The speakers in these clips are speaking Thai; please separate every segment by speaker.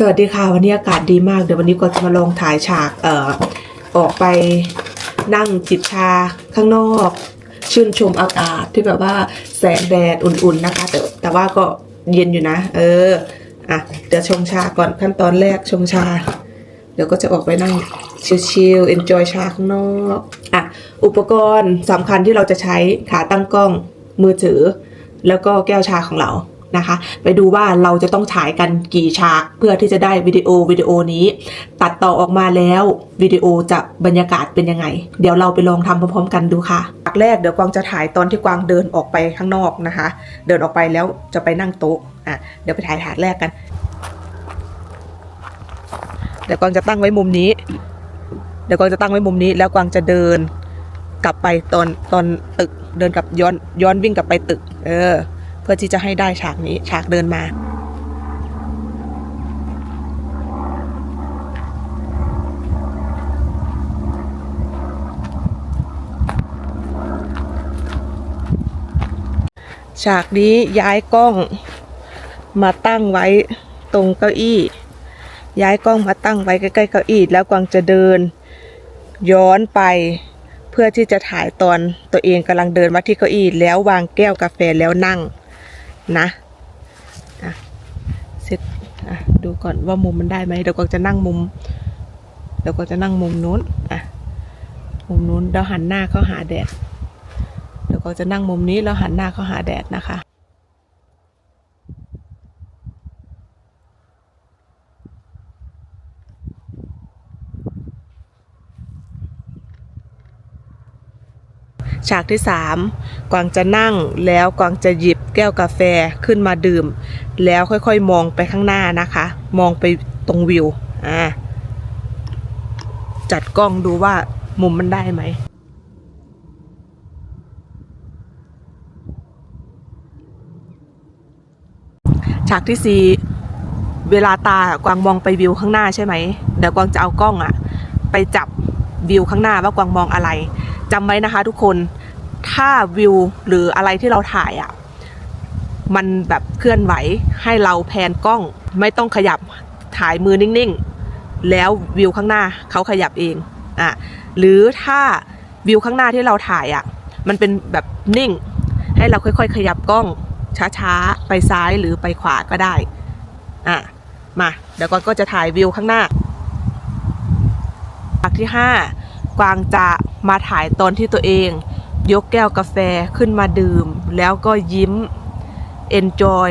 Speaker 1: สวัสดีค่ะ วันนี้อากาศดีมาก เดี๋ยววันนี้ก็จะมาลองถ่ายฉากเอ่อออกไปนั่งจิบชาข้างนอก ชื่นชมอากาศที่แบบว่าแสงแดดอุ่นๆนะคะ แต่แต่ว่าก็เย็นอยู่นะ เอออะเดี๋ยวชงชาก่อนขั้นตอนแรกชงชา เดี๋ยวก็จะออกไปนั่งชิลๆ enjoy ชาข้างนอกอะอุปกรณ์สำคัญที่เราจะใช้ขาตั้งกล้องมือถือ แล้วก็แก้วชาของเรา นะคะ ไปดูว่าเราจะต้องฉายกันกี่ฉากเพื่อที่จะได้วิดีโอวิดีโอนี้ ตัดต่อออกมาแล้ววิดีโอจะบรรยากาศเป็นยังไง เดี๋ยวเราไปลองทำพร้อมๆ กันดูค่ะฉากแรกเดี๋ยวกวางจะถ่ายตอนที่กวางเดินออกไปข้างนอกนะคะ เดินออกไปแล้วจะไปนั่งโต๊ะอะเดี๋ยวไปถ่ายฉากแรกกันเดี๋ยวกวางจะตั้งไว้มุมนี้ เดี๋ยวกวางจะตั้งไว้มุมนี้ แล้วกวางจะเดินกลับไปตอนตอนตึก เดินกลับย้อนย้อนวิ่งกลับไปตึก เออ พื่อที่จะให้ได้ฉากนี้ฉากเดินมาฉากนี้ย้ายกล้องมาตั้งไว้ตรงเก้าอี้ ย้ายกล้องมาตั้งไว้ใกล้ๆเก้าอี้แล้วกวางจะเดิน ย้อนไป เพื่อที่จะถ่ายตอนตัวเองกำลังเดินมาที่เก้าอี้แล้ววางแก้วกาแฟแล้วนั่ง นะอะเสร็จอะดูก่อนว่ามุมมันได้ไหมเดี๋ยวกวาจะนั่งมุมเดี๋ยวกวาจะนั่งมุมนู้นอะมุมนู้นเราหันหน้าเข้าหาแดดเดี๋ยวกวาจะนั่งมุมนี้แล้วหันหน้าเข้าหาแดดนะคะ ฉากที่สามกวางจะนั่งแล้วกวางจะหยิบแก้วกาแฟขึ้นมาดื่ม แล้วค่อยๆมองไปข้างหน้านะคะ มองไปตรงวิวอ่าจัดกล้องดูว่ามุมมันได้ไหมฉากที่สี่เวลาตากวางมองไปวิวข้างหน้าใช่ไหมเดี๋ยวกวางจะเอากล้องอะไปจับวิวข้างหน้าว่ากวางมองอะไร จำไว้นะคะทุกคนถ้าวิวหรืออะไรที่เราถ่ายอะมันแบบเคลื่อนไหวให้เราแพนกล้อง ไม่ต้องขยับถ่ายมือนิ่งๆ แล้ววิวข้างหน้าเขาขยับเองอะหรือถ้าวิวข้างหน้าที่เราถ่ายอะมันเป็นแบบนิ่ง ให้เราค่อยๆ ขยับกล้องช้าๆ ไปซ้ายหรือไปขวาก็ได้อะมาเดี๋ยวกวางก็จะถ่ายวิวข้างหน้าฉากที่ 5 กวางจะมาถ่ายตอนที่ตัวเอง ยกแก้วกาแฟขึ้นมาดื่ม แล้วก็ยิ้ม enjoy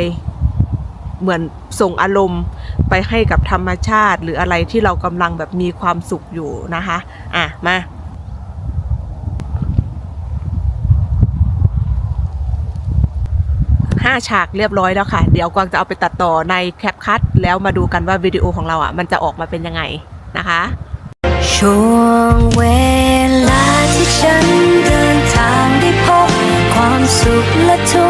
Speaker 1: เหมือนส่งอารมณ์ไปให้กับธรรมชาติ หรืออะไรที่เรากำลังแบบมีความสุขอยู่นะคะ อะ มาห้าฉากเรียบร้อยแล้วค่ะ เดี๋ยวกวางจะเอาไปตัดต่อในแคปคัทแล้วมาดูกันว่าวิดีโอของเราอะ มันจะออกมาเป็นยังไงนะคะ
Speaker 2: ช่วงเวลาที่ฉันเดินทางได้พบความสุขและทุก